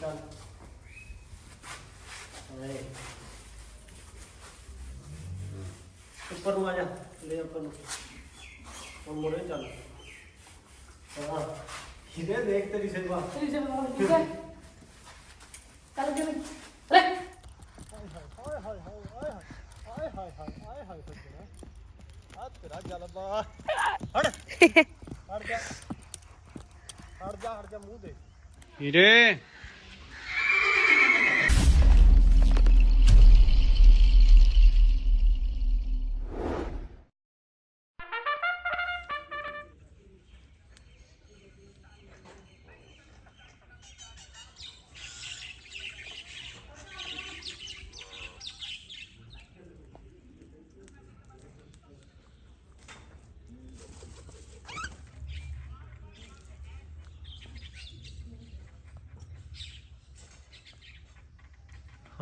ਚੱਲ ਹਾਏ ਉੱਪਰ ਨੂੰ ਆ ਜਾ ਲੈ ਉੱਪਰ ਨੂੰ ਹੁਣ ਮੁੜੇ ਚੱਲ ਹਾਂ ਹੀਰੇ ਦੇਖ ਤੇਰੀ ਸੇਵਾ ਤੇਰੀ ਸੇ ਬਾਹਰ ਠੀਕ ਹੈ ਚੱਲ ਕੇ ਰੇ ਹਾਏ ਹਾਏ ਹਾਏ ਹਾਏ ਹਾਏ ਹਾਏ ਹਾਏ ਹਾਏ ਹਾਏ ਆ ਤੇਰਾ ਜਲਵਾ ਹੜ ਹੜ ਜਾ ਹੜ ਜਾ ਹੜ ਜਾ ਮੂੰਹ ਦੇ ਹੀਰੇ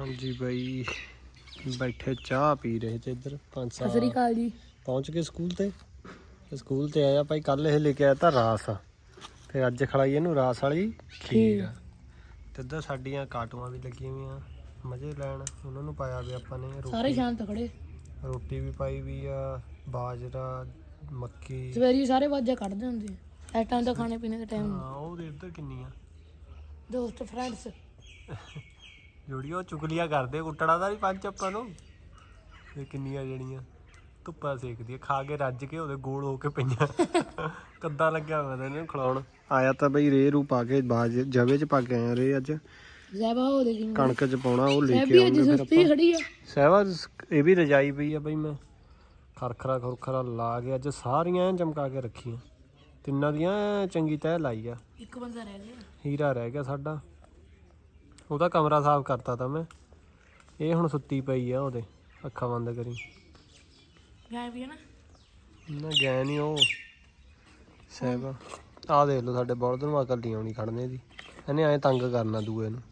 ਹਾਂਜੀ ਬਾਈ ਬੈਠੇ ਚਾਹ ਪੀ ਰਹੇ ਤੇ ਇੱਧਰ ਪੰਜ ਸਤਿ ਸ੍ਰੀ ਸਾਲ ਅਕਾਲ ਜੀ। ਪਹੁੰਚ ਗਏ ਸਕੂਲ ਤੇ? ਤੇ ਸਕੂਲ ਤੇ ਆਇਆ ਭਾਈ ਕੱਲ ਇਹ ਲੈ ਕੇ ਆਇਆ ਤਾਂ ਰਾਸ। ਤੇ ਅੱਜ ਖਲਾਈ ਇਹਨੂੰ ਰਾਸ ਵਾਲੀ ਖੀਰ। ਤੇ ਇੱਧਰ ਸਾਡੀਆਂ ਕਾਟੂਆਂ ਵੀ ਲੱਗੀਆਂ ਹੋਈਆਂ ਮਜ਼ੇ ਲੈਣ। ਉਹਨਾਂ ਨੂੰ ਪਾਇਆ ਵੀ ਆਪਾਂ ਨੇ ਸਾਰੇ ਰੋਟੀ ਸ਼ਾਂਤ ਖੜੇ। ਰੋਟੀ ਵੀ ਪਾਈ ਵੀ ਆ ਬਾਜਰਾ ਮੱਕੀ। ਸਵੇਰੀ ਸਾਰੇ ਵਾਜਾ ਕੱਢਦੇ ਹੁੰਦੇ ਆ। ਇਸ ਟਾਈਮ ਤਾਂ ਖਾਣੇ ਪੀਣੇ ਦਾ ਟਾਈਮ ਹਾਂ ਉਹ ਦੇ ਇੱਧਰ ਕਿੰਨੀਆਂ। ਦੋਸਤ ਫਰੈਂਡਸ ਜੋੜੀਆਂ ਚੁਗਲੀਆਂ ਕਰਦੇ ਕੁੱਟੜਾ ਦਾ ਨਹੀਂ ਪੰਜ ਆਪਾਂ ਨੂੰ। ਇਹ ਕਿੰਨੀਆਂ ਜਣੀਆਂ। ਧੁੱਪਾਂ ਸੇਕਦੀ ਆ, ਖਾ ਕੇ ਰੱਜ ਕੇ ਉਹਦੇ ਗੋਲ ਹੋ ਕੇ ਪਈਆਂ। ਕੱਦਾ ਲੱਗਿਆ ਹੋਇਆ ਤਾਂ ਇਹਨੂੰ ਖਿਲਾਉਣ। ਆਇਆ ਤਾਂ ਬਈ ਰੇ ਰੂ ਪਾ ਕੇ ਬਾਜ ਜਵੇ ਚ ਪਾ ਕੇ ਆਇਆ ਰੇ ਅੱਜ। ਜ਼ੈਬਾ ਹੋ ਦੇ ਕਿਵੇਂ ਕਣਕ ਚ ਪਾਉਣਾ ਉਹ ਲੈ ਕੇ ਵੀ ਅੱਜ ਫਿਰ ਸੁਸਤੀ ਖੜੀ ਆ। ਸਹਿਵਾ ਇਹ ਵੀ ਰਜਾਈ ਪਈ ਆ ਬਈ ਮੈਂ। ਖਰਖਰਾ ਖੁਰਖਰਾ ਲਾ ਕੇ ਅੱਜ ਸਾਰੀਆਂ ਚਮਕਾ ਕੇ ਰੱਖੀਆਂ। ਤਿੰਨਾਂ ਦੀਆਂ ਚੰਗੀ ਤਹਿ ਲਾਈ ਆ। ਇੱਕ ਬੰਦਾ ਰਹਿ ਗਿਆ। ਹੀਰਾ ਰਹਿ ਗਿਆ ਸਾਡਾ। ਉਹਦਾ ਕਮਰਾ ਸਾਫ਼ ਕਰਤਾ ਤਾਂ ਮੈਂ। ਇਹ ਹੁਣ ਸੁੱਤੀ ਪਈ ਆ ਉਹਦੇ ਅੱਖਾਂ ਬੰਦ ਕਰੀ। ਗਾਇ ਵੀ ਹੈ ਨਾ? ਨਾ ਗਿਆ ਨਹੀਂ ਉਹ। ਸਹਿਬ ਆ। ਦੇਖ ਲਓ ਸਾਡੇ ਬਲਦ ਨੂੰ ਅਕਲ ਨਹੀਂ ਆਉਣੀ ਖੜਨੇ ਦੀ। ਇਹਨੇ ਐ ਤੰਗ ਕਰਨਾ ਦੂਏ ਨੂੰ।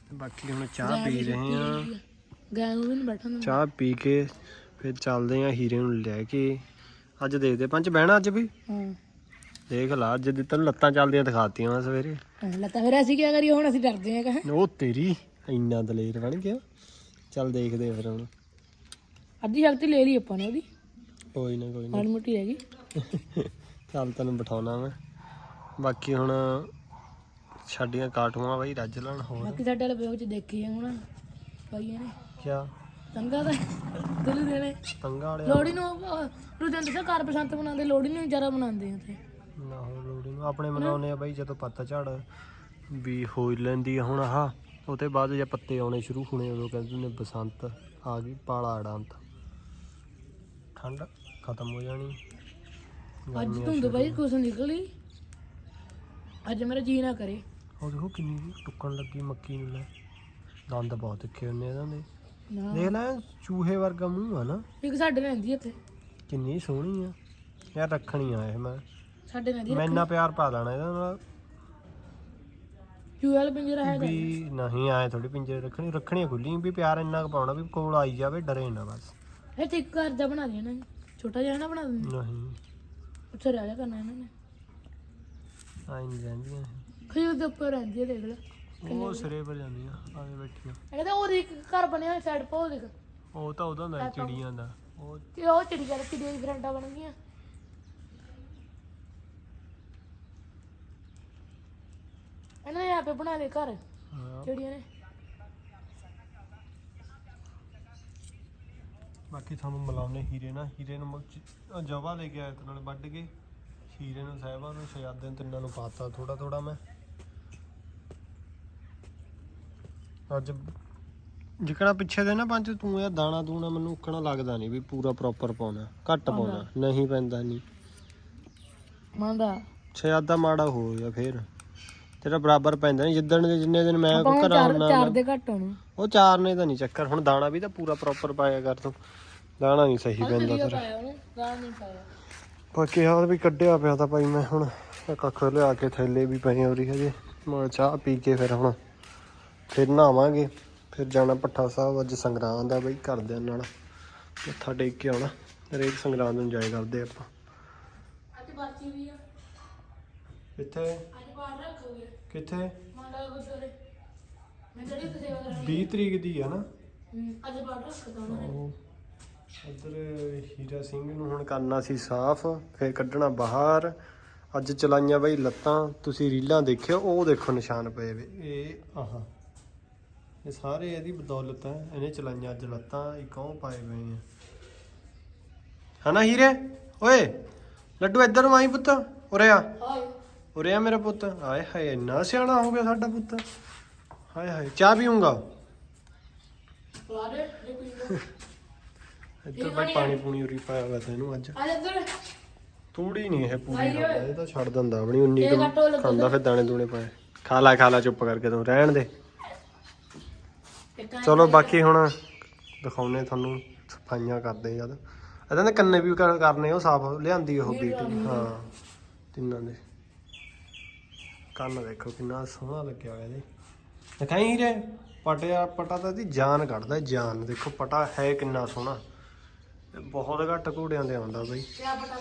ਤੇ ਬਾਕੀ ਹੁਣ ਚਾਹ ਪੀ ਰਹੇ ਆ ਰਹਿੰਦੀ ਆ। ਗਾਇ ਨੂੰ ਵੀ ਨਹੀਂ ਚਾਹ ਪੀ ਕੇ ਫਿਰ ਚੱਲਦੇ ਆ ਹੀਰੇ ਨੂੰ ਲੈ ਕੇ। ਅੱਜ ਦੇਖਦੇ ਪੰਜ ਬਹਿਣਾ ਅੱਜ ਵੀ? ਹਾਂ। ਦੇਖ ਲਾ ਅੱਜ ਦੀ ਤੈਨੂੰ ਲੱਤਾਂ ਚੱਲਦੀਆਂ ਦਿਖਾਤੀਆਂ ਮੈਂ ਸਵੇਰੇ। ਲੱਤਾ ਫਿਰ ਅਸੀਂ ਕੀ ਕਰੀਏ ਹੁਣ ਅਸੀਂ ਡਰਦੇ ਆ ਕਹਾਂ। ਉਹ ਤੇਰੀ ਇੰਨਾ ਦਲੇਰ ਬਣ ਗਿਆ। ਚੱਲ ਦੇਖਦੇ ਆ ਫਿਰ ਹੁਣ। ਅੱਧੀ ਸ਼ਕਤੀ ਲੈ ਲਈ ਆਪਾਂ ਨੇ ਉਹਦੀ। ਕੋਈ ਨਾ ਕੋਈ ਨਾ। ਮਾੜੀ ਮੋਟੀ ਰਹਿ ਗਈ ਚੱਲ ਤੈਨੂੰ ਬਿਠਾਉਣਾ ਮੈਂ। ਬਾਕੀ ਹੁਣ ਛੱਡੀਆਂ ਕਾਟੂਆਂ ਬਾਈ ਰੱਜ ਲੈਣ ਹੋਰ। ਬਾਕੀ ਸਾਡੇ ਵਾਲੇ ਬੇਗ ਚ ਦੇਖੀ ਆ ਹੁਣ। ਭਾਈਆਂ ਨੇ। ਕਿਆ? ਤੰਗਾ ਦਾ ਦਿਲ ਦੇਣੇ। ਤੰਗਾ ਵਾਲੇ ਲੋੜੀ ਨੂੰ ਰੁਦਨ ਦੱਸਿਆ ਘਰ ਬਸੰਤ ਮਨਾਉਂਦੇ ਲੋੜੀ ਨੂੰ ਜ਼ਿਆਦਾ ਮਨਾਉਂਦੇ ਆ ਉੱਥੇ। ਨਾ ਹੋ ਲੋੜੀ ਨੂੰ ਆਪਣੇ ਮਨਾਉਨੇ ਆ ਬਾਈ ਜਦੋਂ ਪੱਤਾ ਝੜ। ਵੀ ਹੋ ਲੈਂਦੀ ਆ ਹੁਣ ਆਹ। ਉਹਦੇ ਬਾਅਦ ਜੇ ਪੱਤੇ ਆਉਣੇ ਸ਼ੁਰੂ ਹੋਣੇ ਉਦੋਂ ਕਹਿੰਦੇ ਨੇ ਬਸੰਤ ਆ ਗਈ ਪਾਲਾ ਅੜਾਂਤ। ਠੰਡ ਖਤਮ ਹੋ ਜਾਣੀ। ਅੱਜ ਧੁੰਦ ਬਾਈ ਕੁਛ ਨਿਕਲੀ। ਅੱਜ ਮੇਰਾ ਜੀ ਨਾ ਕਰੇ। ਉਹ ਦੇਖੋ ਕਿੰਨੀ ਟੁੱਕਣ ਲੱਗੀ ਮੱਕੀ ਨੂੰ ਲੈ। ਦੰਦ ਬਹੁਤ ਤਿੱਖੇ ਹੁੰਦੇ ਇਹਨਾਂ ਦੇ। ਨਾ। ਦੇਖ ਲੈ ਚੂਹੇ ਵਰਗਾ ਮੂੰਹ ਆ ਨਾ। ਇੱਕ ਸਾਡੇ ਰਹਿੰਦੀ ਇੱਥੇ। ਕਿੰਨੀ ਸੋਹਣੀ ਆ। ਯਾਰ ਰੱਖਣੀ ਆ ਇਹ ਮੈਂ। ਸਾਡੇ ਰਹਿੰਦੀ ਮੈਂ ਇੰਨਾ ਪਿਆਰ ਪਾ ਦੇਣਾ ਇਹਦਾ ਨਾਲ ਚੂਹਲ ਪਿੰਜਰਾ ਹੈਗਾ ਵੀ ਨਹੀਂ ਆਏ ਥੋੜੀ ਪਿੰਜਰੇ ਰੱਖਣੀ ਰੱਖਣੀ ਖੁੱਲੀ ਵੀ ਪਿਆਰ ਇੰਨਾ ਕੁ ਪਾਉਣਾ ਵੀ ਕੋਲ ਆਈ ਜਾਵੇ ਡਰੇ ਨਾ ਬਸ। ਇਹ ਤੇ ਘਰ ਦਾ ਬਣਾ ਦਿਆ ਨਾ ਛੋਟਾ ਜਿਹਾ ਨਾ ਬਣਾ ਦਿੰਦੇ। ਨਹੀਂ। ਉੱਥੇ ਰਹਿ ਜਾ ਕਰਨਾ ਇਹਨਾਂ ਨੇ। ਆਈ ਨਹੀਂ ਜਾਂਦੀਆਂ ਖਜੂਰ ਦੇ ਉੱਪਰ ਰਹਿੰਦੀ ਹੈ ਦੇਖ ਲੈ। ਉਹ ਸਿਰੇ ਪਰ ਜਾਂਦੀਆਂ ਆਵੇ ਬੈਠੀਆਂ ਇਹ ਕਹਿੰਦਾ ਉਹ ਦੇਖ ਘਰ ਬਣਿਆ ਸਾਈਡ ਪਾ ਉਹ ਦੇਖ। ਉਹ ਤਾਂ ਉਹਦਾ ਹੁੰਦਾ ਚਿੜੀਆਂ ਦਾ। ਉਹ ਤੇ ਉਹ ਚਿੜੀ ਕਰ ਚਿੜੀ ਦੀ ਫਰੈਂਡਾਂ ਬਣ ਗਈਆਂ। ਇਹਨਾਂ ਨੇ ਆਪੇ ਬਣਾ ਲਏ ਘਰ ਹਾਂ। ਚਿੜੀਆਂ ਨੇ। ਬਾਕੀ ਤੁਹਾਨੂੰ ਮਿਲਾਉਨੇ ਹੀਰੇ ਨਾਲ। ਹੀਰੇ ਨੂੰ ਜਵਾ ਲੈ ਕੇ ਆਇਆ ਤੇ ਨਾਲੇ ਵੱਢ ਕੇ। ਹੀਰੇ ਨੂੰ ਸਾਹਿਬਾਂ ਨੂੰ ਸ਼ਹਿਜ਼ਾਦੇ ਨੂੰ ਤਿੰਨਾਂ ਨੂੰ ਪਾਤਾ ਥੋੜਾ ਥੋੜਾ ਮੈਂ। ਅੱਜ ਜਿਕਣਾ ਪਿੱਛੇ ਦੇ ਨਾ ਪੰਜ ਤੂੰ ਇਹ ਦਾਣਾ ਦੂਣਾ ਮੈਨੂੰ ਉੱਕਣਾ ਲੱਗਦਾ ਨਹੀਂ ਵੀ ਪੂਰਾ ਪ੍ਰੋਪਰ ਪਾਉਣਾ ਘੱਟ ਪਾਉਣਾ ਨਹੀਂ ਪੈਂਦਾ ਨਹੀਂ ਮੰਨਦਾ। ਸ਼ਹਿਜ਼ਾਦਾ ਮਾੜਾ ਹੋ ਗਿਆ ਫੇਰ। ਤੇਰਾ ਬਰਾਬਰ ਪੈਂਦਾ ਨਹੀਂ ਜਿੱਦਣ ਦੇ ਜਿੰਨੇ ਦਿਨ ਮੈਂ ਆਪਾਂ ਘਰਾਂ ਚਾਰ ਹੁੰਦਾ ਚਾਰ ਦੇ ਘੱਟ ਹੋਣ ਉਹ ਚਾਰ ਨੇ ਤਾਂ ਨਹੀਂ ਚੱਕਰ ਹੁਣ ਦਾਣਾ ਵੀ ਤਾਂ ਪੂਰਾ ਪ੍ਰੋਪਰ ਪਾਇਆ ਕਰ ਤੂੰ। ਦਾਣਾ ਨਹੀਂ ਸਹੀ ਪੈਂਦਾ ਤੇਰਾ। ਪਾਇਆ ਉਹਨੇ ਗਾਲ ਨਹੀਂ ਪਾਇਆ। ਬਾਕੀ ਹਾਲ ਵੀ ਕੱਢਿਆ ਪਿਆ ਤਾਂ ਭਾਈ ਮੈਂ ਹੁਣ ਕੱਖ ਲਿਆ ਕੇ ਥੈਲੇ ਵੀ ਪਏ ਹੋਰੀ ਹਜੇ। ਮੈਂ ਚਾਹ ਪੀ ਕੇ ਫਿਰ ਹੁਣ ਫਿਰ ਨਹਾਵਾਂਗੇ ਫਿਰ ਜਾਣਾ ਪੱਠਾ ਸਾਹਿਬ ਅੱਜ ਸੰਗਰਾਂਦ ਆ ਬਈ ਘਰਦਿਆਂ ਨਾਲ। ਮੱਥਾ ਟੇਕ ਕੇ ਆਉਣਾ ਹਰੇਕ ਸੰਗਰਾਂਦ ਨੂੰ ਇੰਜੋਏ ਕਰਦੇ ਆਪਾਂ। ਅੱਜ ਬਾਤੀ ਵੀ ਆ। ਇੱਥੇ ਕਿੱਥੇ? ਮੰਡਾ ਗੁਰਦੁਆਰੇ। ਮੈਂ ਜਿਹੜੀ ਤੇ ਸੇਵਾ ਕਰਾਂਗੀ 20 ਤਰੀਕ ਦੀ ਆ ਨਾ? ਹੂੰ, ਅੱਜ ਰੱਖਦਾ ਉਹਨਾਂ। ਨੇ ਹੀਰਾ ਸਿੰਘ ਨੂੰ ਹੁਣ ਕਰਨਾ ਸੀ ਸਾਫ਼ ਫਿਰ ਕੱਢਣਾ ਬਾਹਰ। ਅੱਜ ਚਲਾਈਆਂ ਬਈ ਲੱਤਾਂ ਤੁਸੀਂ ਰੀਲਾਂ ਦੇਖਿਓ ਉਹ ਦੇਖੋ ਨਿਸ਼ਾਨ ਪਏ ਵੇ। ਇਹ ਆਹਾ। ਇਹ ਸਾਰੇ ਇਹਦੀ ਬਦੌਲਤ ਹੈ ਇਹਨੇ ਚਲਾਈਆਂ ਅੱਜ ਲੱਤਾਂ ਇੱਕ ਉਹ ਪਾਏ ਪਏ ਆ ਹਨਾ ਹੀਰੇ? ਓਏ ਲੱਡੂ ਇੱਧਰ ਨੂੰ ਆਈ ਪੁੱਤ ਉਰੇ ਆ। ਹਾਏ ਉਰੇ ਆ ਮੇਰਾ ਪੁੱਤ। ਆਏ ਹਾਏ ਇੰਨਾ ਸਿਆਣਾ ਹੋ ਗਿਆ ਸਾਡਾ ਪੁੱਤ। ਹਾਏ ਹਾਏ ਚਾਹ ਪੀਊਂਗਾ? ਕੋਈ ਨਾ। ਇੱਧਰ ਬਈ ਪਾਣੀ ਪੂਣੀ ਉਰੀ ਪਾਇਆ ਹੋਇਆ ਤੈਨੂੰ ਅੱਜ। ਆ ਇੱਧਰ। ਤੂੜੀ ਨਹੀਂ ਇਹ ਪੂਰੀ। ਖਾਂਦਾ ਇਹ ਤਾਂ ਛੱਡ ਦਿੰਦਾ ਆਪਣੀ ਉਨੀ ਇਹ ਕੁ ਕੱਟੋ ਲੱਗਦਾ। ਖਾਂਦਾ ਫਿਰ ਦਾਣੇ ਦੂਣੇ ਪਾਏ। ਖਾ ਲੈ ਖਾ ਲੈ ਚੁੱਪ ਕਰਕੇ ਤੂੰ ਰਹਿਣ ਦੇ। ਚਲੋ ਬਾਕੀ ਹੁਣ ਦਿਖਾਉਨੇ ਤੁਹਾਨੂੰ ਸਫਾਈਆਂ ਕਰਦੇ ਜਦ ਇਹਦਾਂ ਦੇ ਕੰਨੇ ਵੀ ਕਰ- ਕਰਨੇ ਉਹ ਸਾਫ਼ ਲਿਆਂਦੀ ਉਹ ਬੀਟ। ਹਾਂ ਤਿੰਨਾਂ ਦੇ। ਕੰਨ ਦੇਖੋ ਕਿੰਨਾ ਸੋਹਣਾ ਲੱਗਿਆ ਹੋਇਆ ਇਹਦੇ। ਦਿਖਾਈ ਹੀਰੇ ਪਟਿਆ ਪਟਾ ਤਾਂ ਇਹਦੀ ਜਾਨ ਕੱਢਦਾ, ਜਾਨ। ਦੇਖੋ ਪਟਾ ਹੈ ਕਿੰਨਾ ਸੋਹਣਾ। ਇਹ ਬਹੁਤ ਘੱਟ ਘੋੜਿਆਂ ਦੇ ਆਉਂਦਾ ਬਈ।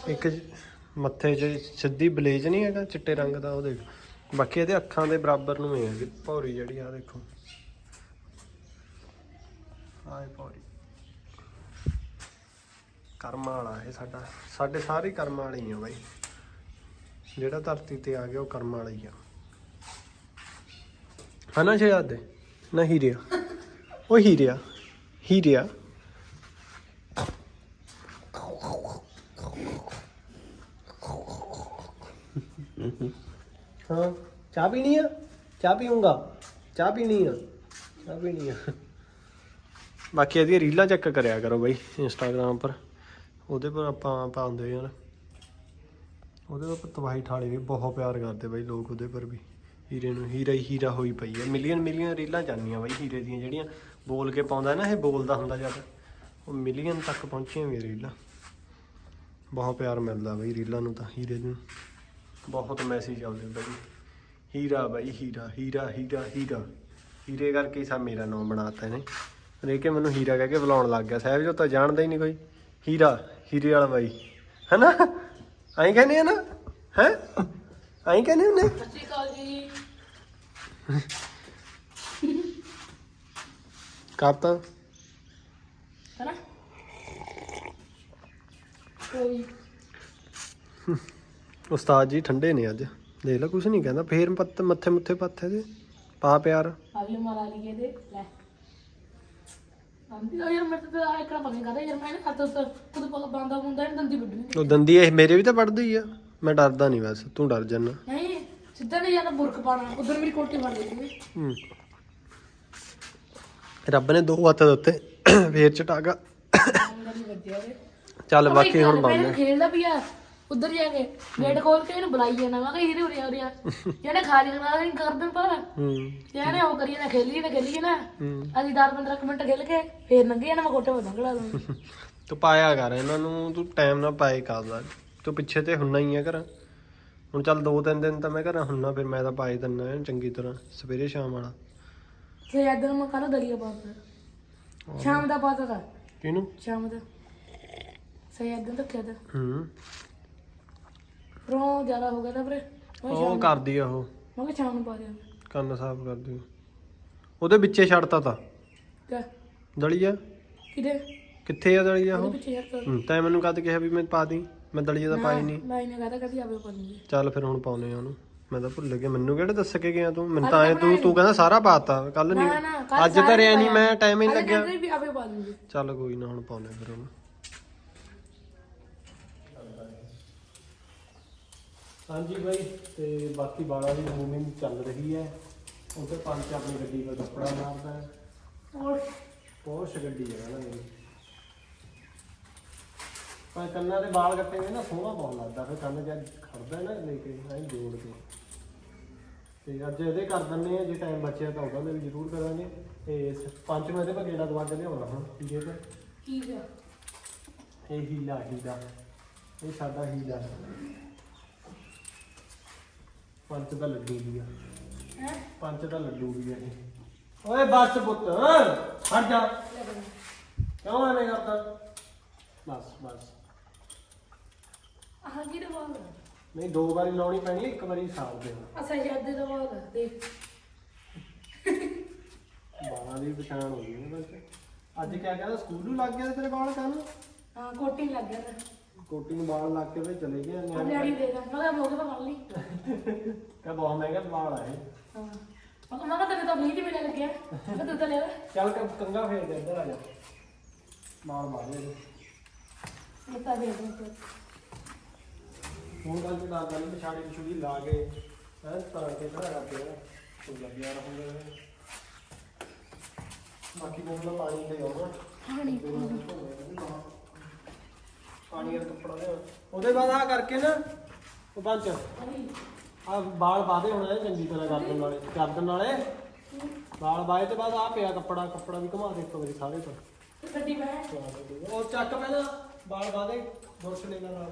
ਇੱਕ ਮੱਥੇ 'ਚ ਸਿੱਧੀ ਬਲੇਜ ਨਹੀਂ ਹੈਗਾ, ਚਿੱਟੇ ਰੰਗ ਦਾ ਉਹ ਦੇਖ। ਬਾਕੀ ਇਹਦੇ ਅੱਖਾਂ ਦੇ ਬਰਾਬਰ ਨੂੰ ਹੀ ਹੈ ਭੌਰੀ ਜਿਹੜੀ ਆ ਦੇਖੋ। ਆਏ ਭੌਰੀ। ਕਰਮਾਂ ਵਾਲਾ ਇਹ ਸਾਡਾ। ਸਾਡੇ ਸਾਰੇ ਕਰਮਾਂ ਵਾਲੇ ਹੀ ਆ ਬਾਈ। ਜਿਹੜਾ ਧਰਤੀ ਤੇ ਆ ਗਿਆ, ਉਹ ਕਰਮਾਂ ਵਾਲਾ ਹੀ ਆ। ਹਨਾ ਦੇ? ਨਾ ਹੀਰਿਆ। ਉਹ ਹੀਰਿਆ ਹੀਰਿਆ। ਹਾਂ, ਚਾਹ ਪੀਣੀ ਆ? ਚਾਹ ਪੀਊਂਗਾ। ਚਾਹ ਪੀਣੀ ਆ। ਚਾਹ ਪੀਣੀ ਆ। ਬਾਕੀ ਇਹਦੀਆਂ ਰੀਲਾਂ ਚੈੱਕ ਕਰਿਆ ਕਰੋ ਬਾਈ ਇੰਸਟਾਗ੍ਰਾਮ ਪਰ। ਉਹਦੇ ਪਰ ਆਪਾਂ ਪਾਉਂਦੇ ਯਾਰ ਉਹਦੇ ਪਰ ਤਵਾਹੀ ਠਾਲੇ ਵੀ ਬਹੁਤ ਪਿਆਰ ਕਰਦੇ ਬਾਈ ਲੋਕ ਉਹਦੇ ਪਰ ਵੀ। ਹੀਰੇ ਨੂੰ, ਹੀਰਾ ਹੀ ਹੀਰਾ ਹੋਈ ਪਈ ਹੈ ਮਿਲੀਅਨ ਮਿਲੀਅਨ ਰੀਲਾਂ ਜਾਂਦੀਆਂ ਬਾਈ ਹੀਰੇ ਦੀਆਂ ਜਿਹੜੀਆਂ ਬੋਲ ਕੇ ਪਾਉਂਦਾ ਨਾ ਇਹ ਬੋਲਦਾ ਹੁੰਦਾ ਜਦ। ਉਹ ਮਿਲੀਅਨ ਤੱਕ ਪਹੁੰਚੀਆਂ ਵੀ ਰੀਲਾਂ। ਬਹੁਤ ਪਿਆਰ ਮਿਲਦਾ ਬਾਈ ਰੀਲਾਂ ਨੂੰ ਤਾਂ, ਹੀਰੇ ਨੂੰ। ਬਹੁਤ ਮੈਸੇਜ ਆਉਂਦੇ ਬਾਈ। ਹੀਰਾ ਬਾਈ, ਹੀਰਾ ਹੀਰਾ ਹੀਰਾ ਹੀਰਾ। ਹੀਰੇ ਕਰਕੇ ਹੀ ਸਾ ਮੇਰਾ ਨਾਮ ਬਣਾਤਾ ਇਹਨੇ। ਹਰੇਕੇ ਮੈਨੂੰ ਹੀਰਾ ਕਹਿ ਕੇ ਬੁਲਾਉਣ ਲੱਗ ਗਿਆ। ਸਾਹਿਬ ਜੋ ਤਾਂ ਜਾਣਦਾ ਹੀ ਨਹੀਂ ਕੋਈ। ਹੀਰਾ, ਹੀਰੇ ਵਾਲਾ ਬਾਈ। ਹੈਨਾ? ਐਂ ਕਹਿੰਦੇ ਆ ਨਾ? ਹੈ? ਐਂ ਕਹਿੰਦੇ ਹੁੰਦੇ? ਸਤਿ ਸ਼੍ਰੀ ਅਕਾਲ ਜੀ। ਕਰਤਾ? ਹੈਨਾ? ਕੋਈ। ਉਸਤਾਦ ਜੀ ਠੰਡੇ ਨੇ ਅੱਜ। ਦੇਖ ਲੈ ਕੁਝ ਨਹੀਂ ਕਹਿੰਦਾ। ਫੇਰ ਪੱਤ ਮੱਥੇ ਮੁੱਥੇ ਪੱਥੇ ਦੇ ਪਾ ਪਿਆਰ। ਆ ਵੀ ਮਾਰਾ ਲਈਏ ਦੇ ਲੈ। ਆਂਦੀ ਯਾਰ ਮੈਂ ਤਾਂ ਆ ਇਕੜਾ ਪਤਾ ਕਰਦਾ। ਯਾਰ ਮੈਂ ਨਾ ਤਾਂ। ਖੁਦ ਪਲ ਬੰਦਾ ਹੁੰਦਾ ਨਹੀਂ ਦੰਦੀ ਵੱਢਣੀ। ਉਹ ਦੰਦੀ ਇਹ ਮੇਰੇ ਵੀ ਤਾਂ ਪੜਦੀ ਆ। ਮੈਂ ਡਰਦਾ ਨਹੀਂ ਵੈਸੇ ਤੂੰ ਡਰ ਜਾਨਾ। ਨਹੀਂ ਸਿੱਧਾ ਨਹੀਂ ਜਾਂਦਾ ਬੁਰਕ ਪਾਣਾ ਉਧਰ ਮੇਰੀ ਕੋਟੀ ਲਈ ਸੀ ਹੂੰ। ਰੱਬ ਨੇ ਦੋ ਹੱਥ ਦਿੱਤੇ ਫੇਰ ਚਟਾਗਾ ਅੰਦਰ ਹੀ ਵੱਜਿਆ ਉਹਦੇ ਚੱਲ ਬਾਕੀ ਹੁਣ ਬੰਦ ਬੰਦ ਖੇਲਦਾ ਪਿਆ ਉਧਰ ਜਾ ਕੇ ਗੇਟ ਖੋਲ ਕੇ ਇਹਨੂੰ ਬੁਲਾਈ ਜਾਣਾ ਮੈਂ ਕਿਹਾ ਹੀਰੇ ਉਰਿਆ ਉਰਿਆ ਜਿਹਨੇ ਖਾ ਲਈ ਨਾ ਨਹੀਂ ਕਰ ਦਿੰ ਪਰ। ਹੂੰ। ਜਿਹਨੇ ਉਹ ਕਰੀਏ ਨਾ ਖੇਲੀ ਨਾ ਖੇਲੀ ਨਾ। ਹੂੰ। ਅਸੀਂ 10 15 ਕੁ ਮਿੰਟ ਖੇਲ ਕੇ ਫੇਰ ਲੰਘੇ ਜਾਣਾ ਮੈਂ ਕੋਟੇ ਵਧਣ ਖੜਾ ਦੂੰ ਤੂੰ ਪਾਇਆ ਕਰ ਇਹਨਾਂ ਨੂੰ ਤੂੰ ਟਾਈਮ ਨਾਲ ਪਾਏ ਕਰਦਾ ਤੂੰ ਪਿੱਛੇ ਤੇ ਹੁੰਨਾ ਹੀ ਆ ਘਰ। ਹੁਣ ਚੱਲ ਦੋ ਤਿੰਨ ਦਿਨ ਤਾਂ ਮੈਂ ਘਰ ਹੁੰਨਾ ਫਿਰ ਮੈਂ ਤਾਂ ਪਾਏ ਦਿੰਨਾ ਐਨ ਚੰਗੀ ਤਰ੍ਹਾਂ ਸਵੇਰੇ ਸ਼ਾਮ ਵਾਲਾ। ਤੇ ਇਧਰ ਮੈਂ ਕੱਲ ਦਲੀਆ ਪਾਤਾ ਸ਼ਾਮ ਦਾ ਪਾਤਾ ਤਾ। ਕਿਹਨੂੰ? ਸ਼ਾਮ ਦਾ। ਸਹੀ ਇਦਾਂ ਰੱਖਿਆ ਤਾ। ਹੂੰ। ਰੋ ਜ਼ਿਆਦਾ ਹੋ ਗਿਆ ਤਾਂ ਵੀਰੇ ਮੈਂ ਉਹ ਕਰਦੀ ਆ ਉਹ। ਮੈਂ ਕਿਹਾ ਸ਼ਾਮ ਨੂੰ ਪਾ ਦਿਆਂ ਕੰਨ ਸਾਫ਼ ਕਰਦੀ ਉਹਦੇ ਵਿੱਚੇ ਛੱਡਤਾ ਤਾ। ਕਿਆ? ਦਲੀਆ? ਕਿਦੇ ਕਿੱਥੇ ਆ ਦਲੀਆ ਉਹਦੇ ਉਹ ਪਿੱਛੇ ਯਾਰ ਕਰ ਹੂੰ, ਤੈਂ ਮੈਨੂੰ ਕਦ ਕਿਹਾ ਵੀ ਮੈਂ ਪਾ ਦੀ ਮੈਂ ਦਲੀਆ ਤਾਂ ਪਾਈ ਨਹੀਂ ਮੈਂ ਇਹਨੇ ਕਹਦਾ ਕਦੀ ਆਵੇ ਪਾ ਦੂੰਗੀ ਚੱਲ ਫਿਰ ਹੁਣ ਪਾਉਨੇ ਆ ਉਹਨੂੰ। ਮੈਂ ਤਾਂ ਭੁੱਲ ਗਿਆ ਮੈਨੂੰ ਕਿਹੜੇ ਦੱਸ ਕੇ ਗਿਆ ਤੂੰ? ਮੈਨੂੰ ਤਾਂ ਐ ਤੂੰ ਤੂੰ ਕਹਿੰਦਾ ਸਾਰਾ ਪਾਤਾ ਕੱਲ ਨਹੀਂ ਅੱਜ ਤਾਂ ਰਿਆ ਨਹੀਂ ਮੈਂ ਟਾਈਮ ਹੀ ਨਹੀਂ ਲੱਗਿਆ। ਕਹਿੰਦੇ ਵੀ ਆਵੇ ਪਾ ਦੂੰਗੀ ਚੱਲ ਕੋਈ ਨਾ ਹੁਣ ਪਾਉਨੇ ਫਿਰ ਉਹਨੂੰ। ਹਾਂਜੀ ਬਾਈ ਤੇ ਬਾਕੀ ਬਾਲਾਂ ਦੀ ਮੂਵਮੈਂਟ ਚੱਲ ਰਹੀ ਹੈ। ਉੱਥੇ ਪੰਜ ਆਪਣੀ ਗੱਡੀ 'ਤੇ ਕੱਪੜਾ ਮਾਰਦਾ ਹੈ। ਹੋਰ। ਪੋਸ਼ ਗੱਡੀ ਹੈ ਨਾ ਮੇਰੀ ਪਰ ਕੰਨਾਂ ਦੇ ਵਾਲ ਕੱਟੇ ਹੋਏ ਨਾ ਸੋਹਣਾ ਬਹੁਤ ਲੱਗਦਾ ਫਿਰ ਕੰਨ ਜਦ ਖੜਦਾ ਨਾ ਲੈ ਕੇ ਐਂ ਜੋੜ ਕੇ। ਤੇ ਅੱਜ ਇਹਦੇ ਕਰ ਦਿੰਨੇ ਆ ਜੇ ਟਾਈਮ ਬਚਿਆ ਤਾਂ ਉਹਦਾ ਵੀ ਜ਼ਰੂਰ ਕਰਾਂਗੇ। ਤੇ ਪੰਜ ਮੈਂ ਇਹਦੇ ਪਰ ਗੇੜਾ ਦਵਾ ਕੇ ਲਿਆਉਣਾ ਹੁਣ ਠੀਕ ਹੈ ਕੀ ਹੈ ਇਹ ਹੀਲਾ ਹੀਲਾ। ਇਹ ਸਾਡਾ ਹੀਲਾ। ਪੰਜ ਦਾ ਲੱਡੂ ਵੀ ਆ। ਹੈ? ਪੰਜ ਦਾ ਲੱਡੂ ਵੀ ਆ ਇਹ। ਓਏ ਬੱਸ ਪੁੱਤ ਹਟ ਜਾ। ਕਿਉਂ ਐਵੇਂ ਕਰਦਾ? ਬਸ ਬਸ। ਆਹ ਕੀ ਦੇ ਬਾਲ ਨਹੀਂ ਦੋ ਵਾਰੀ ਲਾਉਣੀ ਪੈਣੀ ਹੈ ਇੱਕ ਵਾਰੀ ਸਾਲ ਦੇ ਅਸਾਂ ਯਾਦ ਦਾ ਬਾਅਦ ਦੇਖ। ਬਾਲਾਂ ਦੀ ਪਛਾਣ ਹੋ ਗਈ ਨਾ ਬਸ। ਅੱਜ ਕਿਆ ਕਹਿੰਦਾ ਸਕੂਲ ਨੂੰ ਲੱਗ ਗਿਆ ਤੇਰੇ ਵਾਲ ਕੰਨ ਹਾਂ ਕੋਟੀ ਲੱਗ ਗਿਆ ਤਾਂ ਕੋਟੀ ਨੂੰ ਵਾਲ ਲੱਗ ਕੇ ਵੀ ਚਲੇ ਉਹ ਡੈਡੀ ਦੇ ਦਾ ਮੈਂ ਕਿਹਾ ਮੋਗੇ ਪਾ ਲਈ ਕਾ ਬਹੁਤ ਮਹਿੰਗਾ ਵਾਲ ਆਏ ਹਾਂ। ਮੈਂ ਕਿਹਾ ਮੈਂ ਕਿਹਾ ਤੈਨੂੰ ਤਾਂ 20 ਚ ਮਿਲਣ ਲੱਗਿਆ? ਮੈਂ ਕਿਹਾ ਤੂੰ ਤਾਂ ਲੈ ਲੈ ਚੱਲ ਕ- ਕੰਗਾ ਫੇਰ ਦੇ ਇੱਧਰ ਆ ਜਾ। ਵਾਲ ਮਾਰੇ ਮੈਂ ਤਾਂ ਦੇ ਦੂੰ ਹੁਣ ਗੱਲ ਤੇ ਨਾ ਗੱਲ ਪਛਾੜੀ ਪਛੂੜੀ ਲਾ ਕੇ ਹੈ ਤਾਂ ਕੇ ਖੜਾ ਕਰਦੇ ਆ ਤੂੰ ਲੱਗਿਆ ਰਹੂੰਗਾ ਬਾਕੀ ਕੋਲ ਦਾ ਪਾਣੀ। ਤੇ ਆਉਣਾ ਪਾਣੀ ਪਾਣੀ ਦਾ ਕੱਪੜਾ ਲਿਆ। ਉਹਦੇ ਬਾਅਦ ਆ ਕਰਕੇ ਨਾ ਉਹ ਬੰਚ ਪਾਣੀ ਆ ਵਾਲ ਬਾਦੇ ਹੋਣਾ ਹੈ ਚੰਗੀ ਤਰ੍ਹਾਂ ਗਰਦਨ ਨਾਲੇ ਗਰਦਨ ਵਾਲ ਬਾਏ ਤੇ ਬਾਅਦ ਆ ਪਿਆ ਕੱਪੜਾ ਕੱਪੜਾ ਵੀ ਘੁਮਾ ਦੇ ਇੱਕ ਵਾਰੀ ਸਾਰੇ ਤੇ। ਗੱਡੀ ਉਹ ਚੱਕ ਪਹਿਲਾਂ ਵਾਲ ਬਾਦੇ ਬੁਰਸ਼ ਲੈ ਨਾਲ।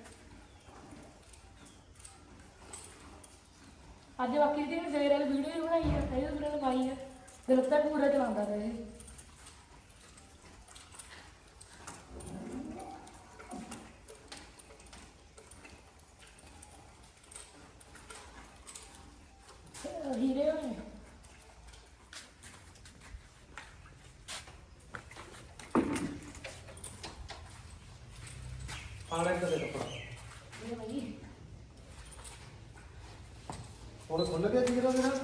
ਦਿਲ ਤੱਕ ਪੂਰਾ ਚਲਾਉਂਦਾ ਰਹੇ ਹੀਰੇ ਹੋਣੇ ਪਾਣੇ ਕਦੇ ਕੱਪੜਾ। ਇਹ ਭਾਈ ਹੁਣ ਖੁੱਲ ਗਿਆ ਜੀ ਜਿਹੜਾ? ਮੇਰਾ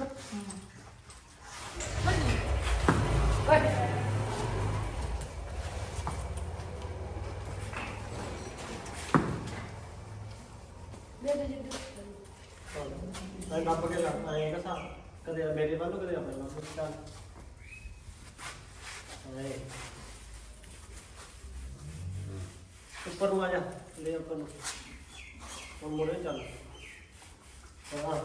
ਦੇ ਦੇ ਦੇ ਮੈਂ ਦੱਬ ਕੇ ਲੱਗ ਆਏਗਾ ਸਾ ਕਦੇ ਮੇਰੇ ਵੱਲ ਨੂੰ ਕਦੇ ਆਪਣੇ ਵੱਲ ਨੂੰ ਚੱਲ ਹਾਏ ਉੱਪਰ ਨੂੰ ਆ ਜਾ ਲੈ ਉੱਪਰ ਨੂੰ। ਹੁਣ ਮੁੜੇ ਚੱਲ। ਹਾਂ।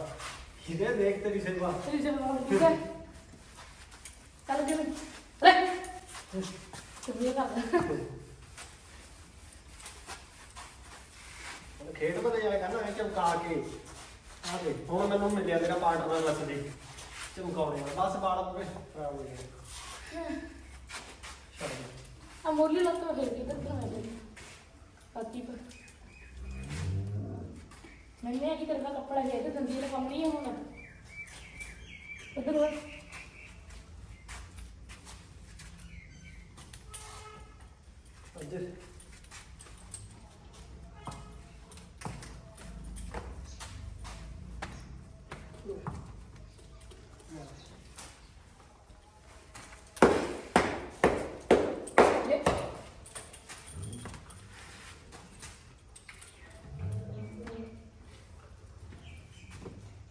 ਹਿਰੇ ਦੇਖ ਤੇਰੀ ਸੇਵਾ। ਤੇਰੀ ਸੇਵਾ ਠੀਕ ਹੈ। ਚੱਲ ਲੈ ਤੂੰ ਇਹ ਕਰ ਖੇਡ ਬਦੇ ਜਾਇਆ ਕਰਨਾ ਐ ਚਮਕਾ ਕੇ। ਆ ਦੇ ਹੁਣ ਮੈਨੂੰ ਮਿਲਿਆ ਤੇਰਾ ਪਾਰਟਨਰ ਲੱਸ ਦੇ ਚਮਕਾਉਣੇ। ਬਸ ਬਾਲ ਪੂਰੇ ਖਰਾਬ ਹੋ ਗਏ। ਛੱਡ ਦੇ ਆ ਮੋਲੀ ਲੱਤ ਤੋਂ ਫੇਰ ਕਿਧਰ ਬਣਾ ਦੇ ਪਾਤੀ ਪਰ ਮੈਨੇ ਕੀ ਕਰਨਾ ਕੱਪੜਾ ਹੈ ਤੇ ਦੰਦੀ ਕੰਮ ਨਹੀਂ ਹੋਣਾ। ਉਧਰ ਹੋਰ ਅੱਜ ਲੈ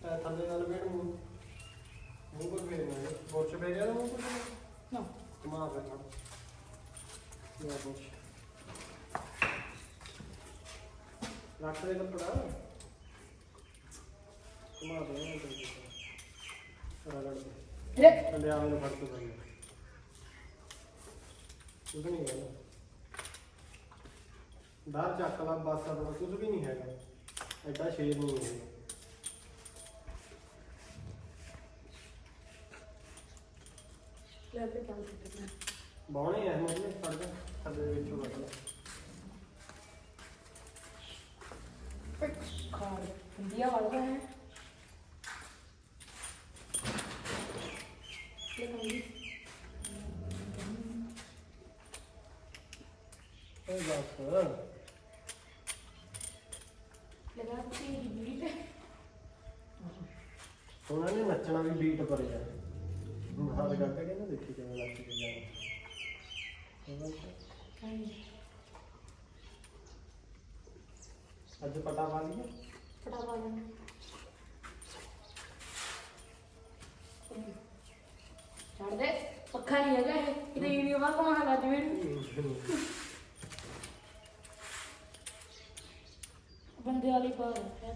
ਤਾਂ ਥੱਲੇ ਨਾਲ ਵੇੜ ਮੂੰਹ ਮੂੰਹ ਕੋਲ ਫੇਰਨਾ ਹੈ ਬੋਚ ਫੇਰਿਆ ਨਾ ਮੂੰਹ ਕੋਲ ਨਾ ਕਮਾ ਫਿਰ ਇਹ ਬੋਚ ਰੱਖ ਦੇ ਕੱਪੜਾ। ਕਮਾ ਦੇ ਨਾ ਤੇ ਰਗੜ ਦੇ। ਥੱਲੇ ਆਵੇਂ ਨੂੰ ਫੜ ਕੇ ਬੰਨ ਕੁਝ ਨਹੀਂ ਹੈ ਬਾਹਰ ਚੱਕ ਲਾ ਬਸ ਆਪਣਾ ਕੁਝ ਵੀ ਨਹੀਂ ਹੈਗਾ। ਐਡਾ ਸ਼ੇਰ ਨਹੀਂ ਹੈ। ਲੈ ਤੇ ਚੱਲ ਕਿਤੇ ਬਾਉਣੇ ਐ ਮਤਲਬ ਫੜ ਕੇ ਥੱਲੇ ਦੇ ਵਿੱਚੋਂ ਕੱਢ ਲਾ। ਇਹ ਬਸ। ਲਗਾ ਤੀ ਵੀਡੀ ਤੇ ਉਹਨਾਂ ਨੇ ਨੱਚਣਾ ਵੀ ਬੀਟ ਪਰ ਕਰਕੇ ਕਹਿੰਦਾ ਦੇਖੀ ਕਿਵੇਂ ਨੱਚ ਕੇ ਜਾਣਾ। ਹਾਂਜੀ। ਅੱਜ ਪਟਾ ਪਾ ਲਈਏ। ਫਟਾਫਟ ਲੈਣਾ ਛੱਡ ਦੇ, ਪੱਖਾ ਨਹੀਂ ਹੈਗਾ ਇਹ। ਕਿਤੇ ਵੀਡੀਓ ਬਾਅਦ ਕਮਾਣਾ ਲੱਜ ਵੀਡੀਓ ਬੰਦੇ ਵਾਲੀ ਪਾਰ ਹੈ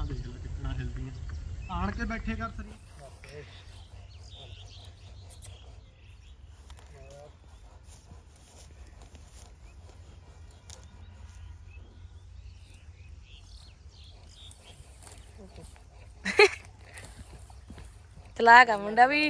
ਇਹ ਬਾਹਾਂ ਦੇਖ ਲੈ ਕਿੰਨਾ ਹਿਲਦੀਆਂ ਆਣ ਕੇ ਬੈਠੇ ਕਰ ਸਰੀ ਚਲਾਕ ਆ ਮੁੰਡਾ ਵੀ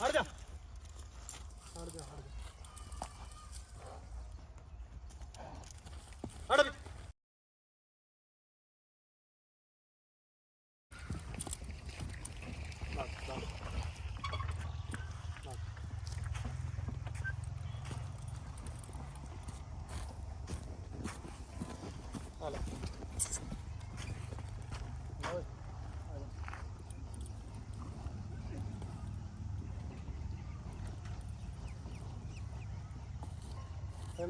அடுத்த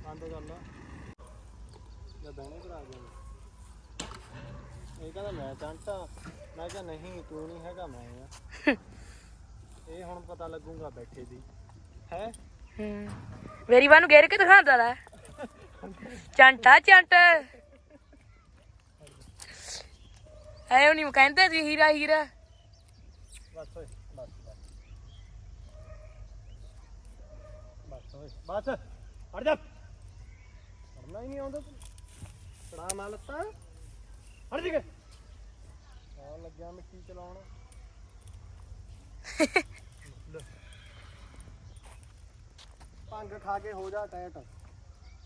ਬੰਦ ਕਰ ਲਾ ਜਾਂ ਬਹਿਣੇ ਭਰਾ ਗਿਆ ਇਹ ਕਹਿੰਦਾ ਮੈਂ ਚੰਟਾ ਮੈਂ ਕਿਹਾ ਨਹੀਂ ਤੂੰ ਨਹੀਂ ਹੈਗਾ ਮੈਂ ਆ ਇਹ ਹੁਣ ਪਤਾ ਲੱਗੂਗਾ ਬੈਠੇ ਦੀ ਹੈ। ਹੂੰ ਮੇਰੀ ਬਾਹ ਨੂੰ ਗੇਰ ਕੇ ਦਿਖਾਉਂਦਾ ਲੈ ਚੰਟਾ, ਚੰਟ। ਐ ਨਹੀਂ ਕਹਿੰਦੇ ਸੀ ਹੀਰਾ ਹੀਰਾ। ਬਸ ਓਏ ਬਸ ਬਸ। ਬਸ ਓਏ ਬਸ। ਹਟ ਜਾ। ਪੜਨਾ ਹੀ ਨਹੀਂ ਆਉਂਦਾ ਤੂੰ। ਪੜਾ ਮੈਂ ਲੱਤਾਂ। ਹਟ ਜੀ ਕੇ। ਆ ਲੱਗਿਆ ਮਿੱਟੀ ਚਲਾਉਣ। ਲੈ। ਭੰਗ ਖਾ ਕੇ ਹੋ ਜਾ ਟੈਟ।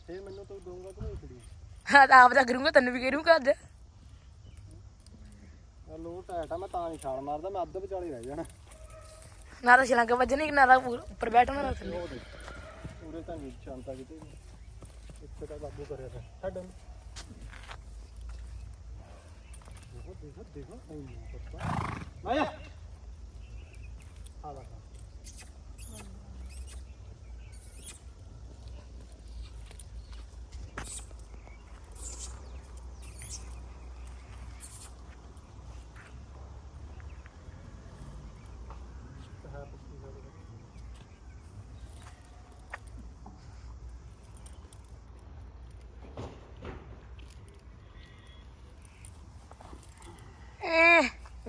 ਫੇਰ ਮੈਨੂੰ ਤੂੰ ਦਊਂਗਾ ਤੂੰ ਇਕੜੀ ਹਾਂ ਤਾਂ ਆਪ ਦਾ ਕਰੂੰਗਾ ਤੈਨੂੰ ਵੀ ਕਰੂੰਗਾ ਅੱਜ। ਆ ਲੋ ਟੈਟ ਆ ਮੈਂ ਤਾਂ ਨਹੀਂ ਛਾਲ ਮਾਰਦਾ ਮੈਂ ਅੱਧ ਵਿਚਾਲੇ ਰਹਿ ਜਾਣਾ। ਨਾ ਤਾਂ ਛਲੰਗ ਵੱਜਣੀ ਨਾ ਤਾਂ ਉੱਪਰ ਬੈਠਣਾ ਨਾ ਥੱਲੇ। ਉਹ ਦੇਖ ਪੂਰੇ ਤਾਂ ਨਹੀਂ ਸ਼ਾਂਤਾ ਕਿਤੇ ਵੀ। ਇੱਥੇ ਤਾਂ ਬਾਬੂ ਕਰਿਆ ਤਾਂ ਛੱਡ ਉਹਨੂੰ। ਦੇਖੋ ਦੇਖੋ ਦੇਖੋ ਨਹੀਂ ਨਹੀਂ ਪੱਪਾ। ਮਾਇਆ! ਆ ਲਾ ਹੈ ਪੱਕੀ ਗੱਲ ਹੈ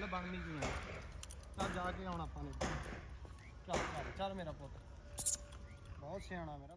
ਗੱਲ ਬਣਨੀ ਕਿਵੇਂ ਚੱਲ ਜਾ ਕੇ ਆਉਣਾ ਆਪਾਂ ਨੇ। ਚੱਲ ਚੱਲ ਚੱਲ ਮੇਰਾ ਪੁੱਤ। ਬਹੁਤ ਸਿਆਣਾ ਮੇਰਾ